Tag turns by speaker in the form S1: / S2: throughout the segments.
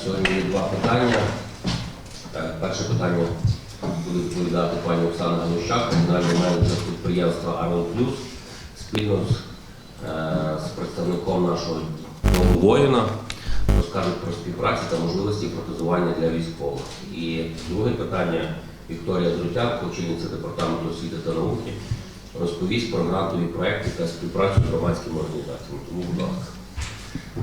S1: Сьогодні два питання. Перше питання буде відповідати пані Оксана Ганущак, генеральний менеджер підприємства Арон Плюс, спільно з, е, з представником нашого воїна. Розкажуть про співпрацю та можливості протезування для військових. І друге питання Вікторія Друтяк, очільниця департаменту освіти та науки, розповість про грантові проекти та співпрацю з громадськими організаціями. Тому, будь ласка,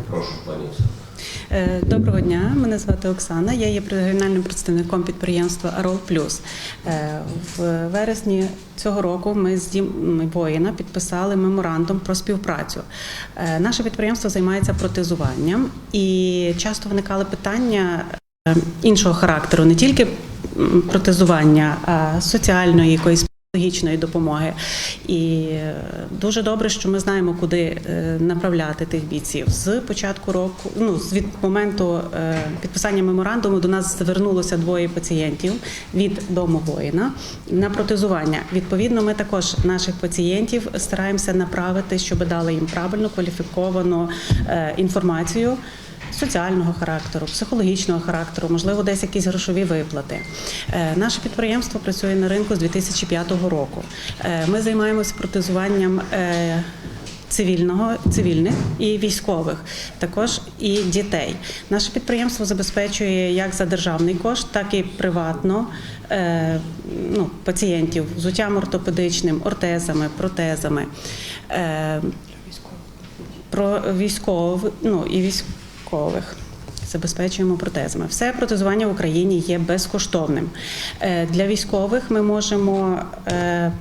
S1: прошу, пані Оксана.
S2: Е, Доброго дня, мене звати Оксана. Я є регіональним представником підприємства Арол Плюс. Е, В вересні цього року ми з Дім воїна підписали меморандум про співпрацю. Е, Наше підприємство займається протезуванням і часто виникали питання іншого характеру, не тільки протезування, а соціальної якоїсь. Психологічної допомоги, і е, дуже добре, що ми знаємо, куди е, направляти тих бійців. З початку року, ну з від моменту е, підписання меморандуму, до нас звернулося двоє пацієнтів від дому воїна на протезування. Відповідно, ми також наших пацієнтів стараємося направити, щоб дали їм правильну кваліфіковану інформацію соціального характеру, психологічного характеру, можливо, десь якісь грошові виплати. Е, Наше підприємство працює на ринку з 2005 року. Е, Ми займаємося протезуванням. е, Цивільного, цивільних і військових, також і дітей. Наше підприємство забезпечує як за державний кошт, так і приватно е, ну, пацієнтів взуттям ортопедичним, ортезами, протезами. Е, про військових, ну і військових. Забезпечуємо протезами. Все протезування в Україні є безкоштовним. Е, Для військових ми можемо е,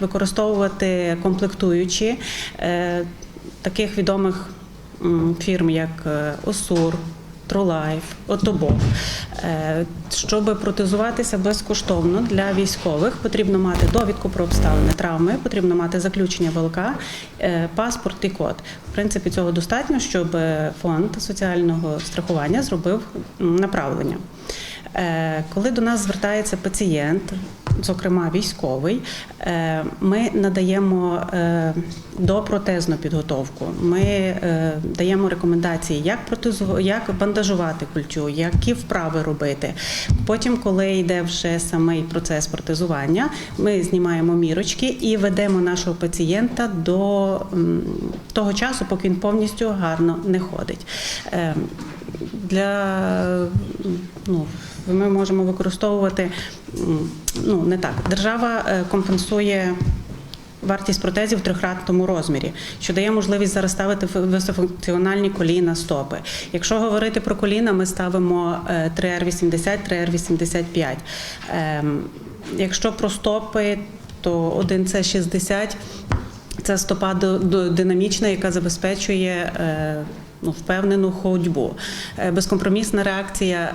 S2: використовувати комплектуючі е, таких відомих фірм, як Осур, Трулайф, Отобок. Е, Щоб протезуватися безкоштовно для військових, потрібно мати довідку про обставини травми, потрібно мати заключення ВЛК, е, паспорт і код. В принципі, цього достатньо, щоб фонд соціального страхування зробив направлення. Е, Коли до нас звертається пацієнт, зокрема військовий, е, ми надаємо е, допротезну підготовку. Ми даємо рекомендації, як протезу- як бандажувати культю, які вправи робити. Потім, коли йде вже самий процес протезування, ми знімаємо мірочки і ведемо нашого пацієнта до того часу, поки він повністю гарно не ходить. Е, Для ну, ми можемо використовувати ну не так. Держава е, компенсує. Вартість протезів в трьохкратному розмірі, що дає можливість зараз ставити високофункціональні коліна, стопи. Якщо говорити про коліна, ми ставимо е, 3R80, 3R85. Ем, Якщо про стопи, то 1C60 це стопа динамічна, яка забезпечує е, ну, впевнену ходьбу. Е, Безкомпромісна реакція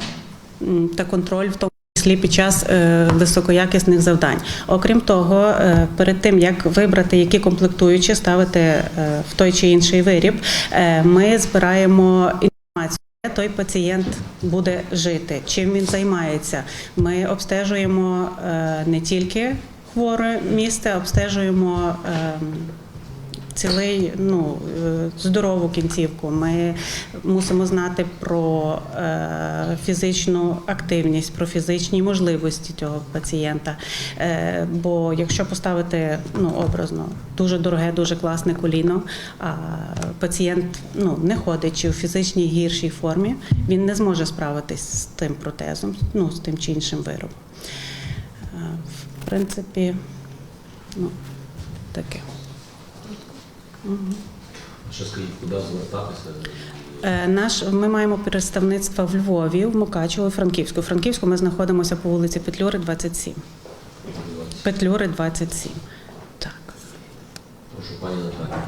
S2: та контроль в тому. числі Під час е, високоякісних завдань. Окрім того, е, перед тим як вибрати, які комплектуючі ставити в той чи інший виріб, ми збираємо інформацію. Де той пацієнт буде жити, чим він займається. Ми обстежуємо не тільки хворе місце, обстежуємо ем, цілий ну, е, здорову кінцівку. Ми мусимо знати про е, фізичну активність, про фізичні можливості цього пацієнта. Е, бо якщо поставити ну, образно дуже дороге, дуже класне коліно, а пацієнт ну, не ходить чи в фізичній гіршій формі, він не зможе справитись з тим протезом, ну, з тим чи іншим виробом. В принципі, ну, таке.
S1: Ще скажіть, куди звертатися?
S2: Е, Наш ми маємо представництво в Львові, в Мукачево, Франківську. У Франківську ми знаходимося по вулиці Петлюри, 27. Петлюри 27. Так.
S1: Прошу, пані Наталі,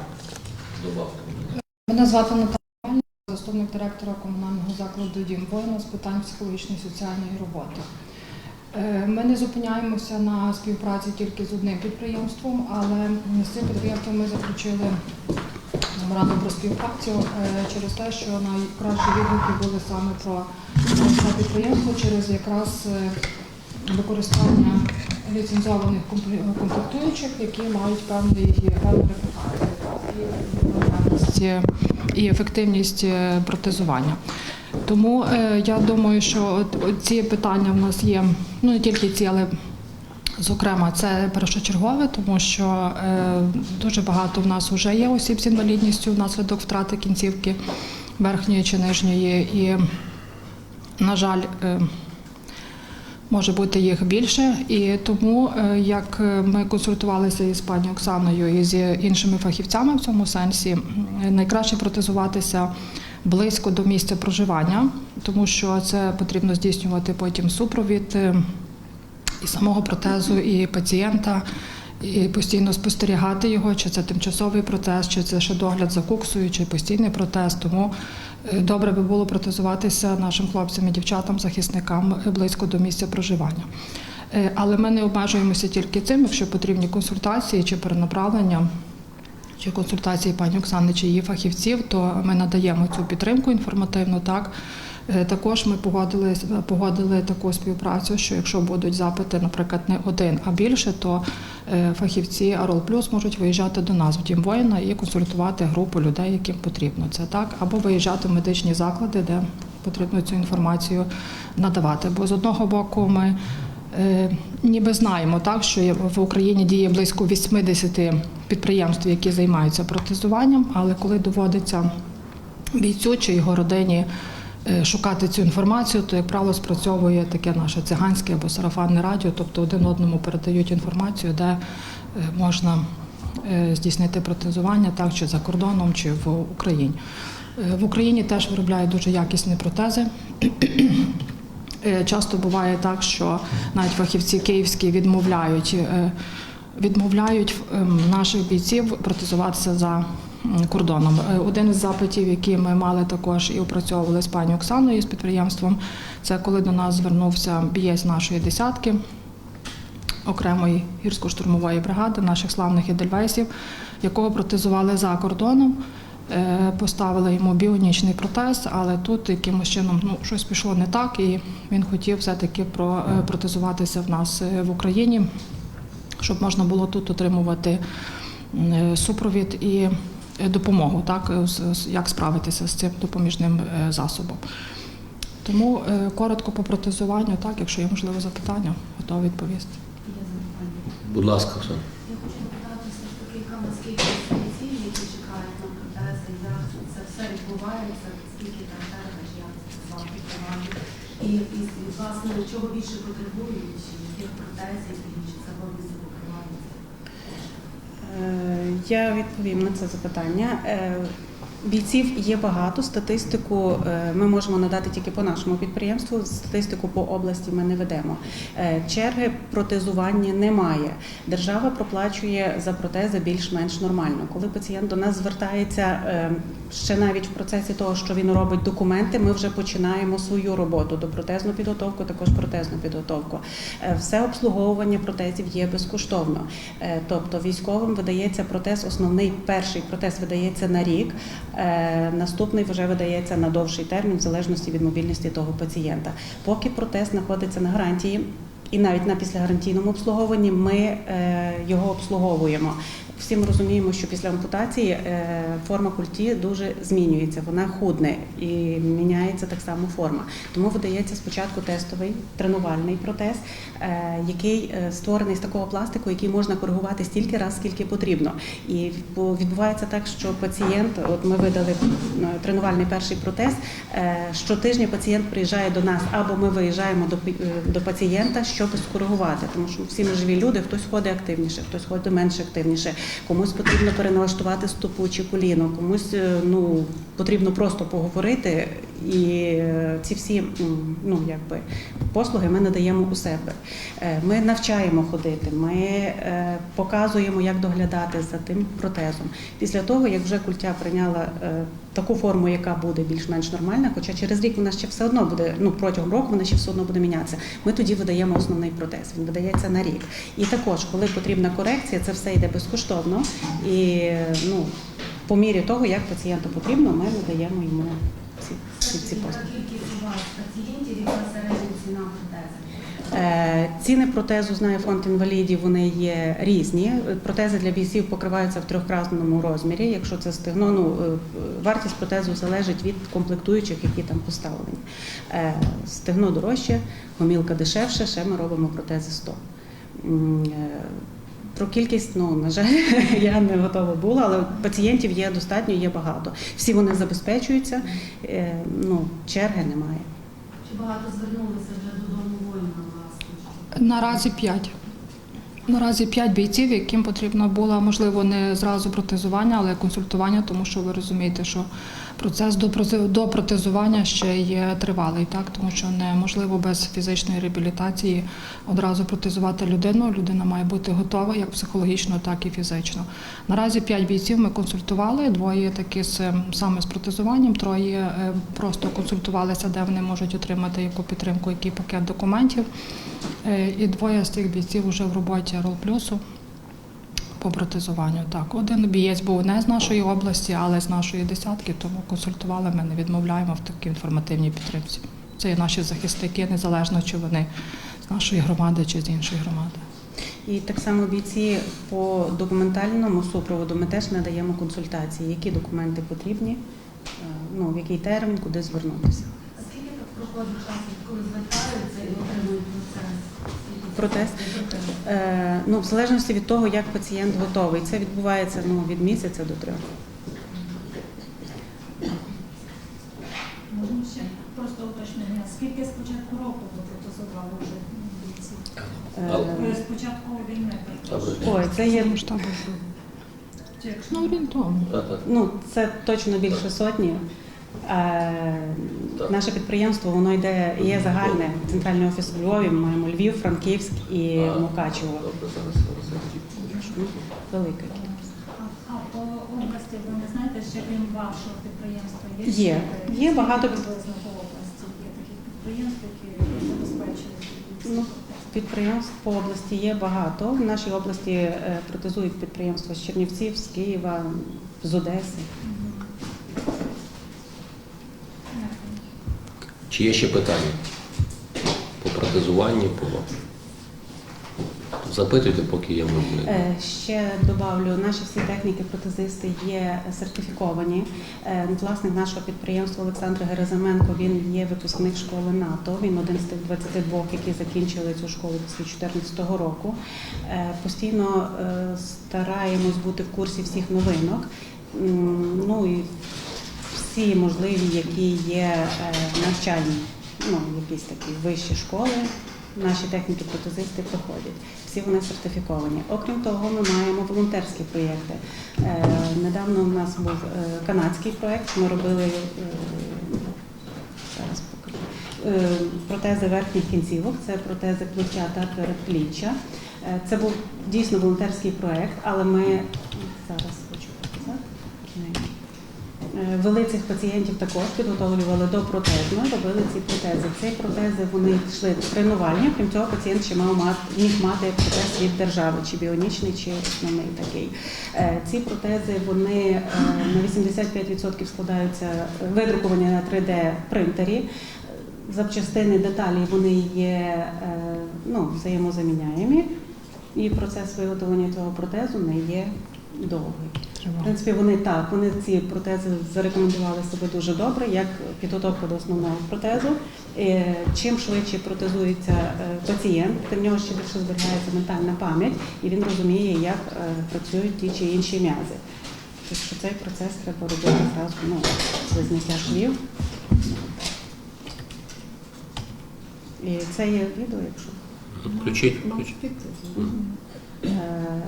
S1: добавте.
S3: Мене звати Наталя, Мельник, заступник директора комунального закладу Дім воїна з питань психологічної і соціальної роботи. Е, Ми не зупиняємося на співпраці тільки з одним підприємством, але з цим підприємством ми заключили меморандум про співпрацю е, через те, що найкращі відгуки були саме про це підприємство через якраз е, використання ліцензованих комплектуючих, які мають певний певну. І, ефективність протезування. Тому е, я думаю, що ці питання в нас є, ну не тільки ці, але Зокрема, це першочергове, тому що е, дуже багато в нас вже є осіб з інвалідністю внаслідок втрати кінцівки верхньої чи нижньої, і, на жаль, е, може бути їх більше. І тому, е, як ми консультувалися із пані Оксаною і з іншими фахівцями в цьому сенсі, найкраще протезуватися близько до місця проживання, тому що це потрібно здійснювати потім супровід. е, і самого протезу, і пацієнта, і постійно спостерігати його, чи це тимчасовий протез, чи це ще догляд за куксою, чи постійний протез. Тому е, добре би було протезуватися нашим хлопцям і дівчатам, захисникам е, близько до місця проживання. Але ми не обмежуємося тільки цим, якщо потрібні консультації чи перенаправлення. Чи консультації пані Оксани чи її фахівців, то ми надаємо цю підтримку інформативну. Так Е, також ми погодили погодили таку співпрацю, що якщо будуть запити, наприклад, не один, а більше, то е, фахівці Арол Плюс можуть виїжджати до нас в дім воїна і консультувати групу людей, яким потрібно це так, або виїжджати в медичні заклади, де потрібно цю інформацію надавати. Бо з одного боку ми Ніби знаємо так, що в Україні діє близько 80 підприємств, які займаються протезуванням, але коли доводиться бійцю чи його родині е, шукати цю інформацію, то, як правило, спрацьовує таке наше циганське або сарафанне радіо, тобто один одному передають інформацію, де е, можна е, здійснити протезування, так чи за кордоном, чи в Україні. Е, В Україні теж виробляють дуже якісні протези. Е, Часто буває так, що навіть фахівці київські відмовляють, е, відмовляють ем, наших бійців протезуватися за кордоном. Е, Один із запитів, які ми мали також і опрацьовували з пані Оксаною з підприємством, це коли до нас звернувся бієць нашої десятки окремої гірсько-штурмової бригади наших славних ідельвейсів, якого протезували за кордоном. Е, Поставили йому біонічний протез, але тут якимось чином ну, щось пішло не так, і він хотів все-таки е, протезуватися в нас е, в Україні, щоб можна було тут отримувати супровід і допомогу, так, як справитися з цим допоміжним засобом. Тому коротко по протезуванню, так, якщо є можливо запитання, готова відповісти.
S1: Будь ласка, Оксана.
S4: Я хочу запитати все ж таки, яка наскільки поліції, які чекають на протези, як це все відбувається, скільки там чи як звати команди. І, і, і власне чого більше потребують, яких протезів, чи це вони за
S2: Е, Я відповім на це запитання. Бійців є багато. Статистику е, ми можемо надати тільки по нашому підприємству. Статистику по області ми не ведемо. Е, Черги протезування немає. Держава проплачує за протези більш-менш нормально. Коли пацієнт до нас звертається е, ще навіть в процесі того, що він робить документи, ми вже починаємо свою роботу до протезну підготовку, також протезну підготовку. Все обслуговування протезів є безкоштовно. Тобто військовим видається протез, основний перший протез видається на рік, наступний вже видається на довший термін, в залежності від мобільності того пацієнта. Поки протез знаходиться на гарантії. І навіть на післягарантійному обслуговуванні ми е, його обслуговуємо. Всі ми розуміємо, що після ампутації е, форма культі дуже змінюється, вона худне і міняється так само форма. Тому видається спочатку тестовий тренувальний протез, е, який е, створений з такого пластику, який можна коригувати стільки раз, скільки потрібно. І відбу- відбувається так, що пацієнт, от ми видали тренувальний перший протез. Щотижня пацієнт приїжджає до нас, або ми виїжджаємо до пацієнта, щоб скоригувати, тому що всі ми живі люди, хтось ходить активніше, хтось ходить менш активніше, комусь потрібно переналаштувати стопу чи коліно, комусь е, ну потрібно просто поговорити. І е, ці всі ну якби послуги ми надаємо у себе. Е, Ми навчаємо ходити, ми показуємо, як доглядати за тим протезом. Після того, як вже культя прийняла таку форму, яка буде більш-менш нормальна, хоча через рік вона ще все одно буде, ну протягом року вона ще все одно буде мінятися. Ми тоді видаємо основний протез. Він видається на рік. І також, коли потрібна корекція, це все йде безкоштовно. І ну, по мірі того, як пацієнту потрібно, ми надаємо йому ці, ці, ці послуги.
S4: кількість у вас пацієнтів, яка середня ціна
S2: Ціни протезу знає фонд інвалідів, вони є різні. Протези для бійців покриваються в трьохкрасному розмірі. Якщо це стегно, ну е, вартість протезу залежить від комплектуючих, які там поставлені. Е, Стегно дорожче, гомілка дешевше, ще ми робимо протези 100. Е, Про кількість, ну на жаль, я не готова була, але пацієнтів є достатньо, є багато. Всі вони забезпечуються, е, ну черги немає.
S4: Чи багато звернулися вже власне?
S3: Наразі п'ять. Наразі п'ять бійців, яким потрібно було, можливо, не зразу протезування, але консультування, тому що ви розумієте, що процес до проте- до протезування ще є тривалий, так тому що неможливо без фізичної реабілітації одразу протезувати людину. Людина має бути готова як психологічно, так і фізично. Наразі 5 бійців ми консультували, двоє такі з саме з протезуванням, троє е, просто консультувалися, де вони можуть отримати яку підтримку, який пакет документів. Е, І двоє з цих бійців вже в роботі Ролплюсу по протезуванню. Так, один бієць був не з нашої області, але з нашої десятки, тому консультували. Ми не відмовляємо в такій інформативній підтримці. Це є наші захисники, незалежно чи вони з нашої громади чи з іншої громади.
S2: І так само бійці по документальному супроводу ми теж надаємо консультації, які документи потрібні, е, ну в який термін, куди звернутися.
S4: А скільки так проходить часу, коли звертаються і отримують процес?
S2: Протез? Е, ну, в залежності від того, як пацієнт готовий. Це відбувається ну, від місяця до трьох.
S5: Можна ще просто уточнення. Скільки з початку року ви протезували вже бійців?
S2: Е,
S5: Е, З початку війни.
S2: Ой, це є
S3: Ну,
S2: ну, це точно більше сотні. Е,
S1: Так.
S2: наше підприємство воно йде, є загальне центральний офіс у Львові. Ми маємо Львів, Франківськ і
S1: А,
S2: Мукачево.
S1: Добре, зараз зараз.
S2: Велика кількість.
S5: А, а по області ви не знаєте, ще крім вашого підприємства є?
S2: Є. Є багато-
S5: по області є таких підприємств, які забезпечують
S2: Ну. Підприємств по області є багато. В нашій області е, протезують підприємства з Чернівців, з Києва, з Одеси.
S5: Мгм. Дякую.
S1: Чи є ще питання? По протезуванню, по... Запитуйте, поки є можливість.
S2: Е, Ще добавлю, наші всі техніки-протезисти є сертифіковані. Е, Власник нашого підприємства Олександр Герезаменко, він є випускник школи НАТО. Він один з тих 22, які закінчили цю школу після 2014 року. Е, Постійно стараємось бути в курсі всіх новинок. Ну і всі можливі, які є е, навчальні, ну якісь такі вищі школи. Наші техніки-протезисти проходять. Всі вони сертифіковані. Окрім того, ми маємо волонтерські проєкти. Е, недавно у нас був е, канадський проєкт. Ми робили зараз покажу. Протези верхніх кінцівок, це протези плеча та передпліччя. Це був дійсно волонтерський проєкт, але ми зараз Вели цих пацієнтів також, підготовлювали до протезу, робили ці протези. Ці протези вони йшли тренувальні, крім цього, пацієнт ще мав мати, міг мати протез від держави, чи біонічний, чи основний такий. Е, Ці протези вони е, на 85% складаються е, видруковані на 3D принтері. Запчастини, деталі вони є е, ну, взаємозаміняємі, і процес виготовлення цього протезу не є довгий. В принципі, вони так, вони ці протези зарекомендували себе дуже добре, як підготовка до основного протезу. Е, Чим швидше протезується е, пацієнт, тим в нього ще більше зберігається ментальна пам'ять, і він розуміє, як е, працюють ті чи інші м'язи. Що цей процес треба робити зразу ну, з зняття швів. І це є відео, якщо.
S1: Включіть, включіть.
S2: Е,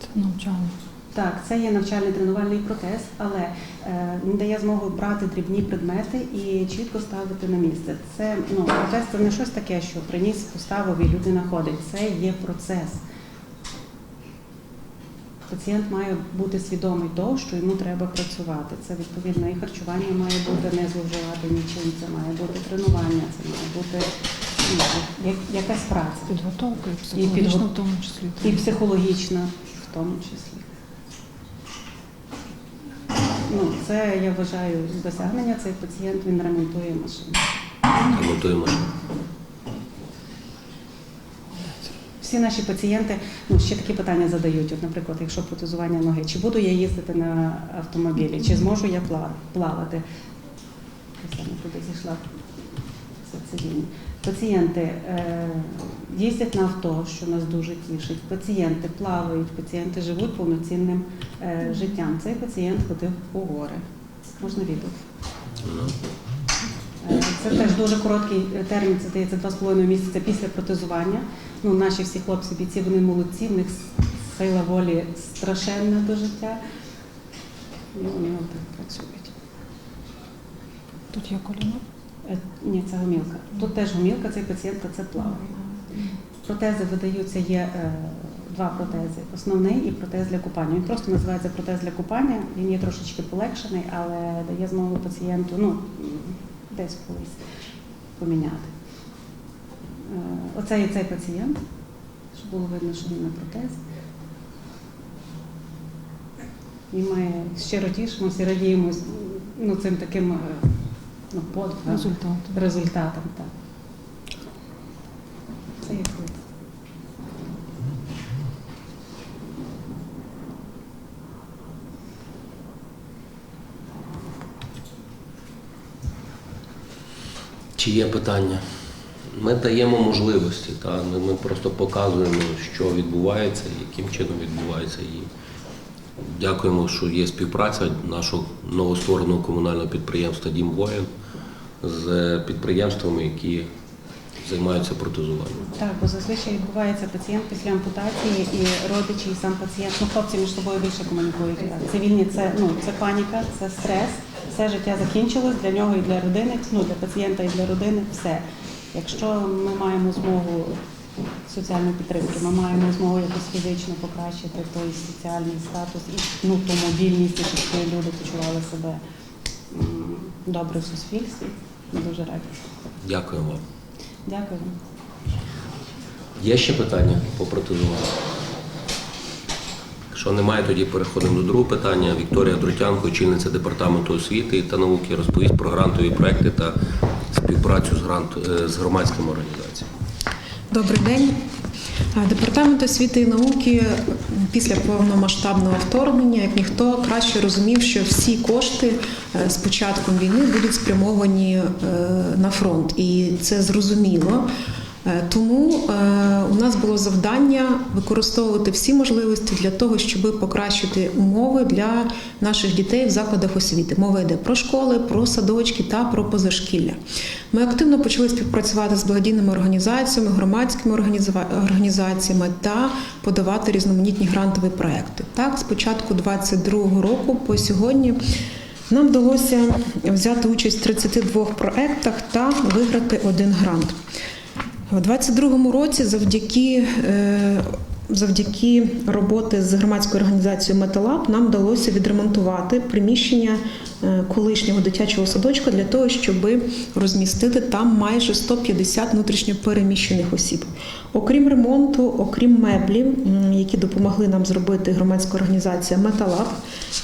S3: Це навчання.
S2: Так, це є навчальний тренувальний протез, але е, він дає змогу брати дрібні предмети і чітко ставити на місце. Це ну протез це не щось таке, що приніс, поставив і людина ходить. Це є процес. Пацієнт має бути свідомий того, що йому треба працювати. Це відповідно і харчування має бути не зловживати нічим. Це має бути тренування, це має бути ну, як- якась праця.
S3: Підготовка і
S2: І підго-
S3: в тому числі.
S2: І психологічна в тому числі ну, це я вважаю досягнення. Цей пацієнт він ремонтує машину.
S1: Ремонтує машину.
S2: Всі наші пацієнти ну, ще такі питання задають. От, наприклад, якщо протезування ноги, чи буду я їздити на автомобілі, чи зможу я плавати? Я саме туди зійшла. Це цивільні. Пацієнти е, їздять на авто, що нас дуже тішить. Пацієнти плавають, пацієнти живуть повноцінним е, життям. Цей пацієнт ходив у гори. Можна відео. Е, Це теж дуже короткий термін, це з половиною місяця після протезування. Ну, наші всі хлопці бійці, вони молодці, в них сила волі страшенна до життя. І вони отак працюють.
S3: Тут є коліно.
S2: Е, Ні, це гомілка. Тут теж гомілка, цей пацієнтка це плаває. Протези видаються, є е, два протези: основний і протез для купання. Він просто називається протез для купання. Він є трошечки полегшений, але дає змогу пацієнту ну, десь колись поміняти. Е, Оце є цей пацієнт, щоб було видно, що він на протезі. І ми щиро тішимося і радіємо ну, цим таким ну, подвигом,
S3: Результат.
S2: результатом. Так. Це є круто.
S1: Чи є питання? Ми даємо можливості, та? Ми, ми просто показуємо, що відбувається, яким чином відбувається. І дякуємо, що є співпраця нашого новоствореного комунального підприємства Дім воїн з підприємствами, які займаються протезуванням.
S2: Так, бо зазвичай відбувається пацієнт після ампутації і родичі, і сам пацієнт. Ну, хлопці між собою більше комунікують. Цивільні це ну це паніка, це стрес. Все життя закінчилось для нього і для родини. Ну для пацієнта і для родини. Все. Якщо ми маємо змогу соціальної підтримки, ми маємо змогу якось фізично покращити той соціальний статус і ну ту мобільність, щоб люди почували себе добре в суспільстві. Ми дуже раді.
S1: Дякуємо вам.
S2: Дякую. вам.
S1: Є ще питання по протезуванню? Якщо немає, тоді переходимо до другого питання. Вікторія Друтянко, очільниця департаменту освіти та науки, розповість про грантові проекти та співпрацю з, грант, е, з громадськими організаціями.
S6: Добрий день. А, Департамент освіти і науки після повномасштабного вторгнення, як ніхто краще розумів, що всі кошти е, з початком війни будуть спрямовані е, на фронт, і це зрозуміло. Е, Тому е, у нас було завдання використовувати всі можливості для того, щоб покращити умови для наших дітей в закладах освіти. Мова йде про школи, про садочки та про позашкілля. Ми активно почали співпрацювати з благодійними організаціями, громадськими організаціями та подавати різноманітні грантові проекти. Так, з початку 2022 року по сьогодні. Нам вдалося взяти участь в 32 проектах та виграти один грант. У 22-му році завдяки, е, завдяки роботи з громадською організацією Металаб нам вдалося відремонтувати приміщення е, колишнього дитячого садочка для того, щоб розмістити там майже 150 внутрішньопереміщених осіб. Окрім ремонту, окрім меблів, які допомогли нам зробити громадська організація Металаб,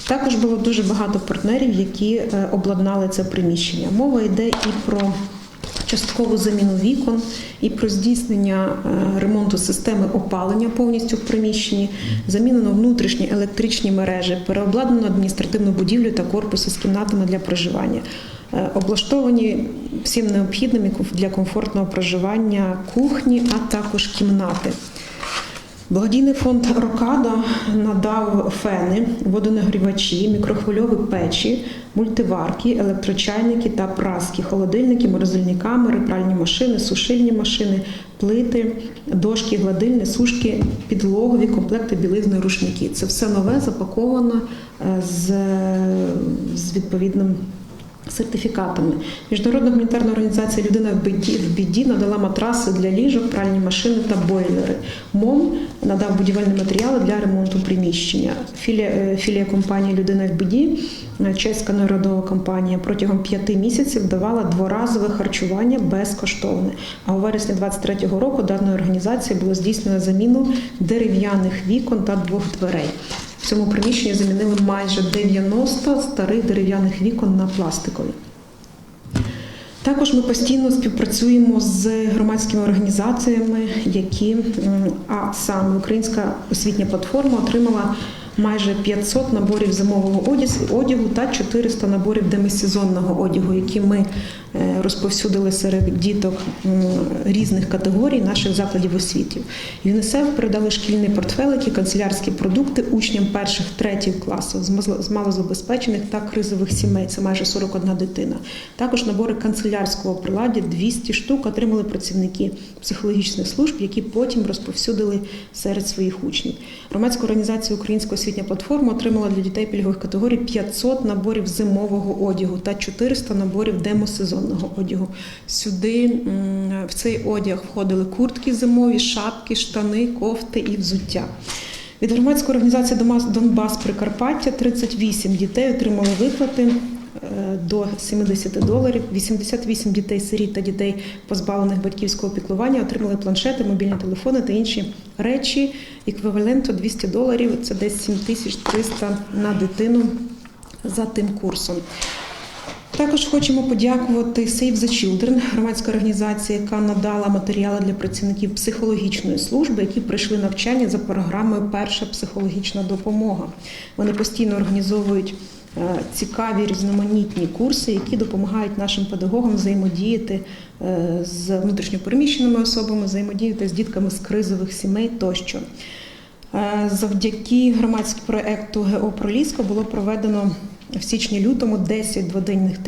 S6: також було дуже багато партнерів, які е, обладнали це приміщення. Мова йде і про часткову заміну вікон і про здійснення е, ремонту системи опалення повністю в приміщенні, замінено внутрішні електричні мережі, переобладнано адміністративну будівлю та корпуси з кімнатами для проживання. Е, Облаштовані всім необхідним для комфортного проживання кухні, а також кімнати. Благодійний фонд Рокада надав фени, водонагрівачі, мікрохвильові печі, мультиварки, електрочайники та праски, холодильники, морозильні камери, пральні машини, сушильні машини, плити, дошки, гладильні, сушки, підлогові, комплекти білизни, рушники. Це все нове запаковано е, з, з відповідним сертифікатами. Міжнародна гуманітарна організація Людина в біді, в біді надала матраси для ліжок, пральні машини та бойлери. МОМ надав будівельні матеріали для ремонту приміщення. Філія, е, філія компанії Людина в біді, е, чеська народова компанія, протягом п'яти місяців давала дворазове харчування безкоштовне. А у вересні 23-го року даною організацією було здійснено заміну дерев'яних вікон та двох дверей. В цьому приміщенні замінили майже 90 старих дерев'яних вікон на пластикові. Також ми постійно співпрацюємо з громадськими організаціями, які а саме Українська освітня платформа отримала майже 500 наборів зимового одягу та 400 наборів демисезонного одягу, які ми е, розповсюдили серед діток різних категорій наших закладів освіти. ЮНІСЕФ передали шкільні портфелики, канцелярські продукти учням перших третіх класів з малозабезпечених та кризових сімей. Це майже 41 дитина. Також набори канцелярського приладдя 200 штук отримали працівники психологічних служб, які потім розповсюдили серед своїх учнів. Громадська організація Українська освітня платформа отримала для дітей пільгових категорій 500 наборів зимового одягу та 400 наборів демосезонного одягу. Сюди в цей одяг входили куртки зимові, шапки, штани, кофти і взуття. Від громадської організації Донбас Прикарпаття 38 дітей отримали виплати до 70 доларів. 88 дітей сиріт та дітей, позбавлених батьківського піклування, отримали планшети, мобільні телефони та інші речі еквіваленту 200 доларів. Це десь 7300 на дитину за тим курсом. Також хочемо подякувати Save the Children, громадська організація, яка надала матеріали для працівників психологічної служби, які пройшли навчання за програмою Перша психологічна допомога. Вони постійно організовують е, цікаві різноманітні курси, які допомагають нашим педагогам взаємодіяти е, з внутрішньопереміщеними особами, взаємодіяти з дітками з кризових сімей тощо. Е, Завдяки громадському проекту ГО Проліска було проведено в січні-лютому 10 дводенних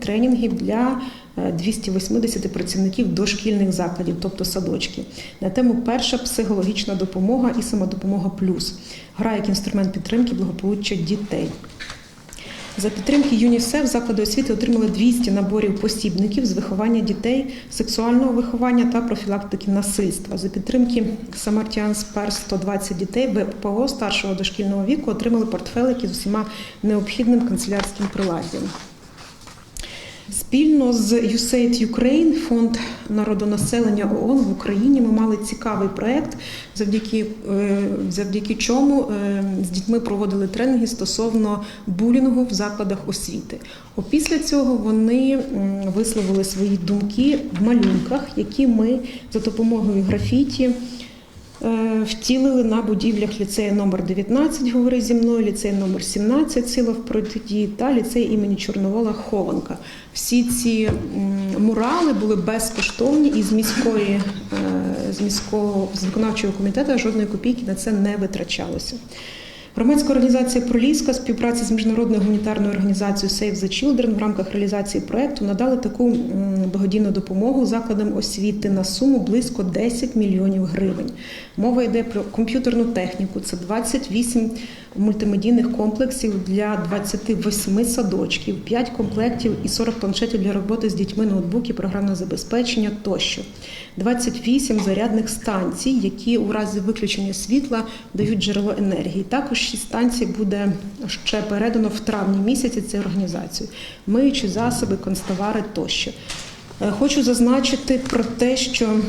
S6: тренінгів для е, 280 працівників дошкільних закладів, тобто садочки, на тему перша психологічна допомога і самодопомога плюс. Гра як інструмент підтримки благополуччя дітей. За підтримки ЮНІСЕФ заклади освіти отримали 200 наборів посібників з виховання дітей, сексуального виховання та профілактики насильства. За підтримки Самартіан Спер 120 дітей ВПО старшого дошкільного віку отримали портфелики з усіма необхідним канцелярським приладдям. Спільно з USAID Ukraine, фонд народонаселення ООН в Україні, ми мали цікавий проект, завдяки, е, завдяки чому е, з дітьми проводили тренінги стосовно булінгу в закладах освіти. Опісля цього вони висловили свої думки в малюнках, які ми за допомогою графіті. Е, Втілили на будівлях ліцею номер 19 говори зі мною, ліцей номер 17 сила в протидії та ліцей імені Чорновола Хованка. Всі ці мурали були безкоштовні і з міської е, з міського з виконавчого комітету жодної копійки на це не витрачалося. Громадська організація Проліска співпраці з міжнародною гуманітарною організацією Save the Children в рамках реалізації проекту надали таку благодійну допомогу закладам освіти на суму близько 10 мільйонів гривень. Мова йде про комп'ютерну техніку. Це 28 мультимедійних комплексів для 28 садочків, 5 комплектів і 40 планшетів для роботи з дітьми, ноутбуки, програмне забезпечення тощо. 28 зарядних станцій, які у разі виключення світла дають джерело енергії. Також 6 станцій буде ще передано в травні місяці цією організацією. Миючі засоби, констовари тощо. Е, Хочу зазначити про те, що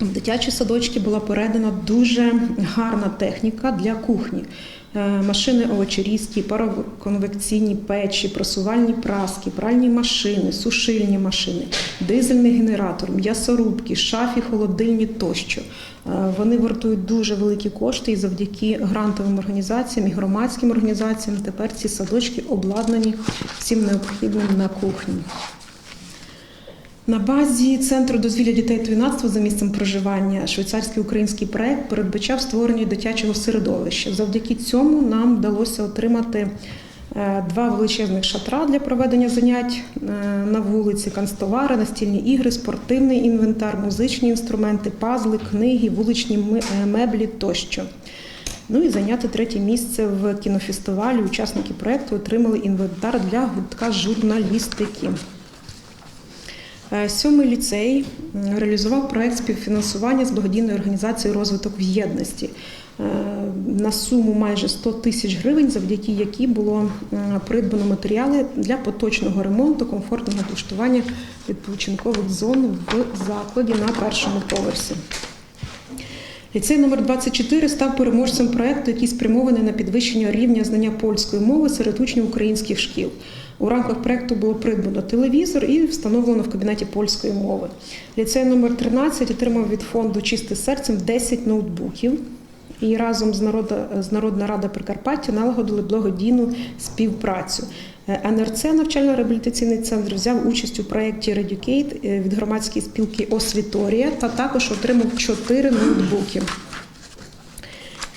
S6: в дитячі садочки була передана дуже гарна техніка для кухні. Е, Машини овочерізкі, пароконвекційні печі, просувальні праски, пральні машини, сушильні машини, дизельний генератор, м'ясорубки, шафі, холодильні тощо. Е, Вони вартують дуже великі кошти, і завдяки грантовим організаціям і громадським організаціям тепер ці садочки обладнані всім необхідним на кухні. На базі центру дозвілля дітей та юнацтва за місцем проживання швейцарський український проект передбачав створення дитячого середовища. Завдяки цьому нам вдалося отримати е, два величезних шатра для проведення занять е, на вулиці, канцтовари, настільні ігри, спортивний інвентар, музичні інструменти, пазли, книги, вуличні е, меблі тощо. Ну і зайняти третє місце в кінофестивалі. Учасники проекту отримали інвентар для гуртка журналістики. Е, Сьомий ліцей реалізував проект співфінансування з благодійною організацією розвиток в єдності е, на суму майже 100 тисяч гривень, завдяки якій було придбано матеріали для поточного ремонту, комфортного облаштування відпочинкових зон в закладі на першому поверсі. Ліцей номер 24 став переможцем проекту, який спрямований на підвищення рівня знання польської мови серед учнів українських шкіл. У рамках проекту було придбано телевізор і встановлено в кабінеті польської мови. Ліцей номер 13 отримав від фонду Чисте серцем 10 ноутбуків. І разом з Народа, з Народна рада Прикарпаття налагодили благодійну співпрацю. Е, НРЦ навчально-реабілітаційний центр взяв участь у проєкті е, від громадської спілки Освіторія та також отримав 4 ноутбуки.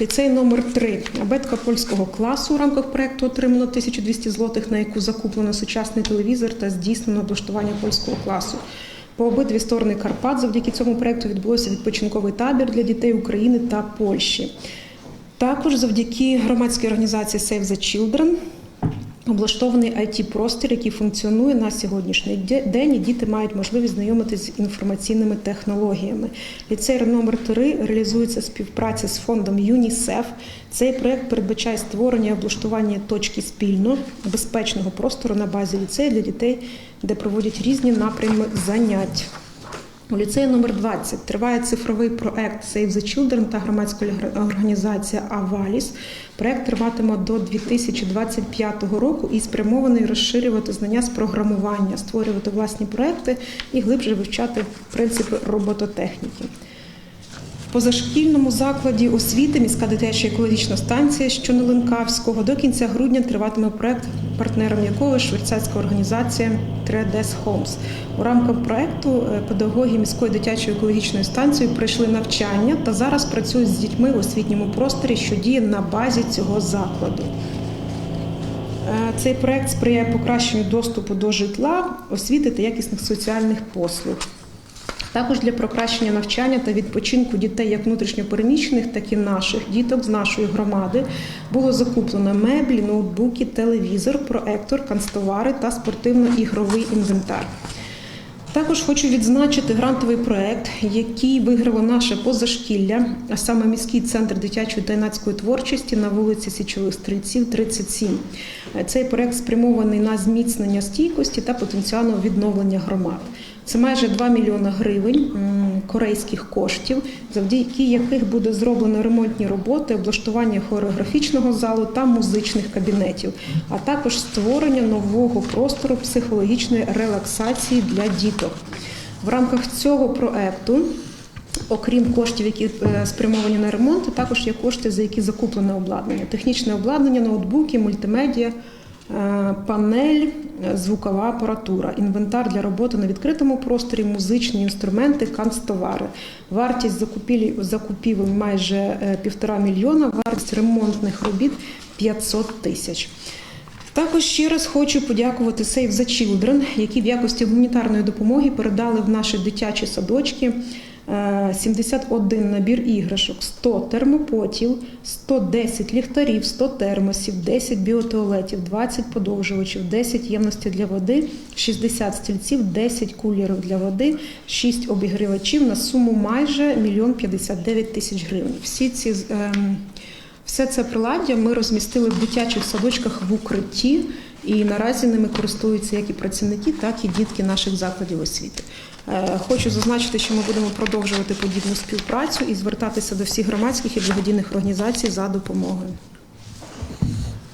S6: Ліцей номер 3 абетка польського класу у рамках проєкту отримано 1200 злотих, на яку закуплено сучасний телевізор та здійснено облаштування польського класу. По обидві сторони Карпат завдяки цьому проєкту відбулося відпочинковий табір для дітей України та Польщі. Також завдяки громадській організації Save the Children облаштований it простір який функціонує на сьогоднішній де- день. і Діти мають можливість знайомитися з інформаційними технологіями. Ліцей номер 3 реалізується співпраця з фондом ЮНІСЕФ. Цей проект передбачає створення і облаштування точки спільно безпечного простору на базі ліцею для дітей, де проводять різні напрями занять. У ліцеї номер 20 триває цифровий проект Save the Children та громадська організація Аваліс. Проект триватиме до 2025 року і спрямований розширювати знання з програмування, створювати власні проекти і глибше вивчати принципи робототехніки. Позашкільному закладі освіти міська дитяча екологічна станція Щонеленкавського до кінця грудня триватиме проект, партнером якого швейцарська організація 3DS Homes. У рамках проекту е, педагоги міської дитячої екологічної станції пройшли навчання та зараз працюють з дітьми в освітньому просторі, що діє на базі цього закладу. Е, Цей проект сприяє покращенню доступу до житла, освіти та якісних соціальних послуг. Також для покращення навчання та відпочинку дітей як внутрішньопереміщених, так і наших діток з нашої громади було закуплено меблі, ноутбуки, телевізор, проектор, канцтовари та спортивно-ігровий інвентар. Також хочу відзначити грантовий проект, який виграло наше позашкілля, а саме міський центр дитячої та юнацької творчості на вулиці Січових Стрільців, 37. Цей проект спрямований на зміцнення стійкості та потенціального відновлення громад. Це майже 2 мільйони гривень корейських коштів, завдяки яких буде зроблено ремонтні роботи, облаштування хореографічного залу та музичних кабінетів, а також створення нового простору психологічної релаксації для діток. В рамках цього проекту Окрім коштів, які е, спрямовані на ремонт, також є кошти, за які закуплене обладнання, технічне обладнання, ноутбуки, мультимедіа, панель, е, звукова апаратура, інвентар для роботи на відкритому просторі, музичні інструменти, канцтовари. Вартість закупівель майже е, півтора мільйона, вартість ремонтних робіт 500 тисяч. Також ще раз хочу подякувати Save the Children, які в якості гуманітарної допомоги передали в наші дитячі садочки е, 71 набір іграшок, 100 термопотів, 110 ліхтарів, 100 термосів, 10 біотуалетів, 20 подовжувачів, 10 ємностей для води, 60 стільців, 10 кулерів для води, 6 обігрівачів на суму майже 1 59 тисяч гривень. Всі ці ем, все це приладдя ми розмістили в дитячих садочках в укритті, і наразі ними користуються як і працівники, так і дітки наших закладів освіти. Е, Хочу зазначити, що ми будемо продовжувати подібну співпрацю і звертатися до всіх громадських і благодійних організацій за допомогою.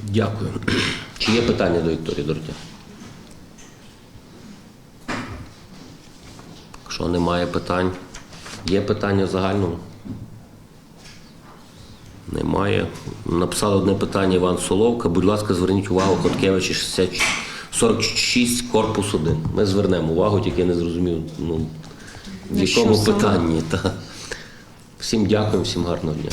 S1: Дякую. Чи є питання до Вікторії Доротя? Якщо немає питань, є питання в загальному? Немає. Написали одне питання Іван Соловка. Будь ласка, зверніть увагу Хоткевича 60 46, корпус 1. Ми звернемо увагу, тільки я не зрозумів, ну, в якому питанні. Та. Всім дякую, всім гарного дня.